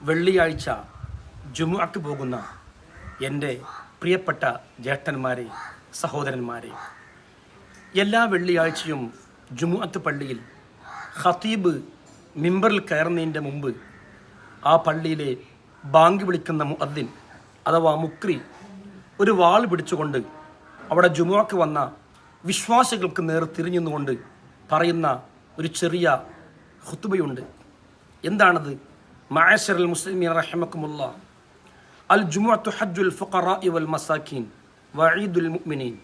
വെള്ളിയാഴ്ച ജുമുഅക്ക് പോകുന്ന എന്റെ പ്രിയപ്പെട്ട ജ്യേഷ്ഠന്മാരെ സഹോദരന്മാരെ എല്ലാ വെള്ളിയാഴ്ചയും ജുമുഅത്ത് പള്ളിയിൽ ഖത്തീബ് മിമ്പറിൽ കയറുന്നതിന്റെ മുമ്പ് ആ പള്ളിയിലെ ബാങ്ക് വിളിക്കുന്ന മുഅദ്ദിൻ അഥവാ മുക്രി ഒരു വാൾ പിടിച്ചുകൊണ്ട് അവിടെ ജുമുഅക്ക് വന്ന വിശ്വാസികൾക്ക് നേർ തിരിഞ്ഞുകൊണ്ട് പറയുന്ന ഒരു ചെറിയ ഹുത്തുബയുണ്ട് എന്താണത്? മഅശറൽ മുസ്ലിമീൻ റഹിമക്കുമുള്ള അൽ ജുമുഅത്തു ഹജ്ജുൽ ഫുഖറാഇ വൽ മസാക്കീൻ വഈദുൽ മുഅ്മിനീൻ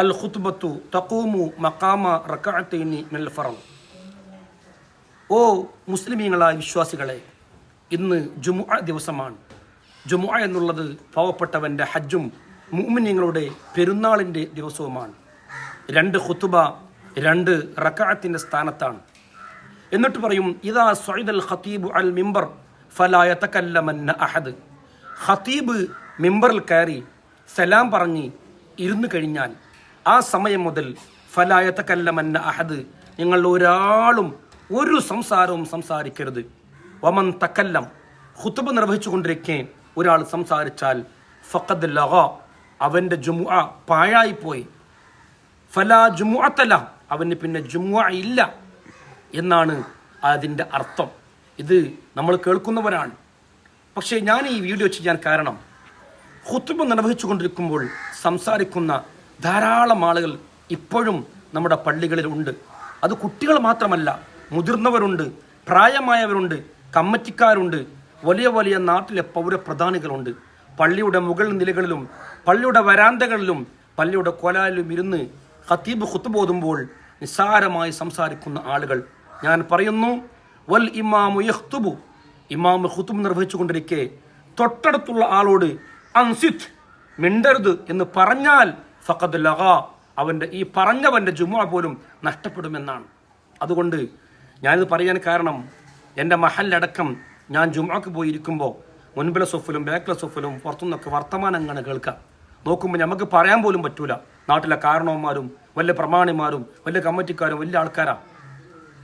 അൽ ഖുത്ബത്തു തഖൂമു മഖാമ റകഅത്തൈനി മിനൽ ഫറദ് ഓ മുസ്ലിമീങ്ങളായ വിശ്വാസികളെ ഇന്ന് ജുമുഅ ദിവസമാണ്. ജുമുഅ എന്നുള്ളത് പാവപ്പെട്ടവന്റെ ഹജ്ജും മുഅ്മിനീങ്ങളുടെ പെരുന്നാളിന്റെ ദിവസവുമാണ്. രണ്ട് ഖുത്തുബ രണ്ട് റക്കഅത്തിന്റെ സ്ഥാനത്താണ്. എന്നിട്ട് പറയും ഇതാ സൊയ്ദൽ ഖത്തീബ് അൽ മിമ്പർ ഫലായ തക്കല്ലമന്ന അഹദ്. ഖത്തീബ് മിമ്പറിൽ കയറി സലാം പറഞ്ഞ് ഇരുന്നു കഴിഞ്ഞാൽ ആ സമയം മുതൽ ഫലായ തക്കല്ലമന്ന അഹദ് നിങ്ങൾ ഒരാളും ഒരു സംസാരവും സംസാരിക്കരുത്. വമൻ തക്കല്ലം ഖുത്തുബ് നിർവഹിച്ചുകൊണ്ടിരിക്കെ ഒരാൾ സംസാരിച്ചാൽ ഫഖദ് ലഹ അവന്റെ ജുമു പാഴായിപ്പോയി. ഫലാ ജുമുഅത്തല അവന് പിന്നെ ജുമുഅ ഇല്ല. എന്നാണ് അതിന്റെ അർത്ഥം. ഇത് നമ്മൾ കേൾക്കുന്നവരാണ്. പക്ഷേ ഞാൻ ഈ വീഡിയോ ചെയ്യാൻ കാരണം ഹുത്തുബ നിർവഹിച്ചുകൊണ്ടിരിക്കുമ്പോൾ സംസാരിക്കുന്ന ധാരാളം ആളുകൾ ഇപ്പോഴും നമ്മുടെ പള്ളികളിൽ ഉണ്ട്. അത് കുട്ടികൾ മാത്രമല്ല മുതിർന്നവരുണ്ട് പ്രായമായവരുണ്ട് കമ്മറ്റിക്കാരുണ്ട് വലിയ വലിയ നാട്ടിലെ പൗരപ്രധാനികളുണ്ട്. പള്ളിയുടെ മുകൾ നിലകളിലും പള്ളിയുടെ വരാന്തകളിലും പള്ളിയുടെ കൊലാലിലും ഇരുന്ന് ഖത്തീബ് ഖുത്തുബോതുമ്പോൾ നിസ്സാരമായി സംസാരിക്കുന്ന ആളുകൾ ഞാൻ പറയുന്നു വൽ ഇമാമു യഖ്തുബു. ഇമാം ഖുത്തുബ് നിർവഹിച്ചുകൊണ്ടിരിക്കെ. തൊട്ടടുത്തുള്ള ആളോട് അൻസിത് മിണ്ടരുത് എന്ന് പറഞ്ഞാൽ ഫഖദ് ലഗ. അവന്റെ ഈ പറഞ്ഞവന്റെ ജുമുഅ പോലും നഷ്ടപ്പെടുമെന്നാണ്. അതുകൊണ്ട് ഞാനിത് പറയാൻ കാരണം എന്റെ മഹല്ലടക്കം ഞാൻ ജുമാക്ക് പോയിരിക്കുമ്പോൾ മുൻപിലെ സൊഫിലും ബാക്കിലെ സൊഫിലും പുറത്തുനിന്നൊക്കെ വർത്തമാനങ്ങളാണ് കേൾക്കാം. നോക്കുമ്പോൾ നമുക്ക് പറയാൻ പോലും പറ്റൂല. നാട്ടിലെ കാരണവന്മാരും വലിയ പ്രമാണിമാരും വലിയ കമ്മിറ്റിക്കാരും വലിയ ആൾക്കാരാണ്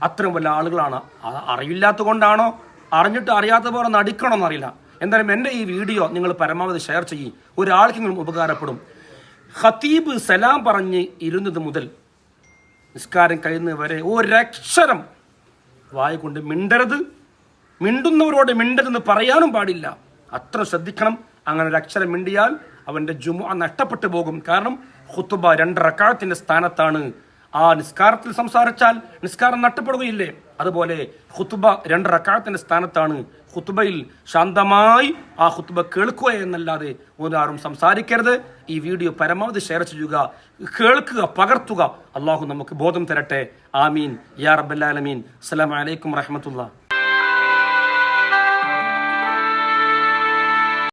അത്രയും വലിയ ആളുകളാണ്. അറിയില്ലാത്ത കൊണ്ടാണോ അറിഞ്ഞിട്ട് അറിയാത്ത പോലെ നടിക്കണമെന്ന് അറിയില്ല എന്തായാലും എന്റെ ഈ വീഡിയോ നിങ്ങൾ പരമാവധി ഷെയർ ചെയ്യും. ഒരാൾക്കെങ്കിലും ഉപകാരപ്പെടും. ഖത്തീബ് സലാം പറഞ്ഞ് ഇരുന്നത് മുതൽ നിസ്കാരം കഴിയുന്നത് വരെ ഒരക്ഷരം വായ കൊണ്ട് മിണ്ടരുത്. മിണ്ടുന്നവരോട് മിണ്ടരുതെന്ന് പറയാനും പാടില്ല. അത്ര ശ്രദ്ധിക്കണം. അങ്ങനെ ഒരു അക്ഷരം മിണ്ടിയാൽ അവന്റെ ജുമ നഷ്ടപ്പെട്ടു പോകും. കാരണം ഹുത്തുബ രണ്ട് റക്കാഴത്തിന്റെ സ്ഥാനത്താണ്. ആ നിസ്കാരത്തിൽ സംസാരിച്ചാൽ നിസ്കാരം നഷ്ടപ്പെടുകയില്ലേ? അതുപോലെ ഹുത്തുബ രണ്ട് റക്കാഴത്തിന്റെ സ്ഥാനത്താണ് ഹുത്തുബയിൽ ശാന്തമായി ആ ഹുത്തുബ കേൾക്കുക എന്നല്ലാതെ ഒരാരും സംസാരിക്കരുത്. ഈ വീഡിയോ പരമാവധി ഷെയർ ചെയ്യുക കേൾക്കുക പകർത്തുക. അള്ളാഹു നമുക്ക് ബോധം തരട്ടെ. ആമീൻ. യാ റബ്ബല്ലാലമീൻ അസ്സലാമു അലൈക്കും റഹ്മത്തുള്ള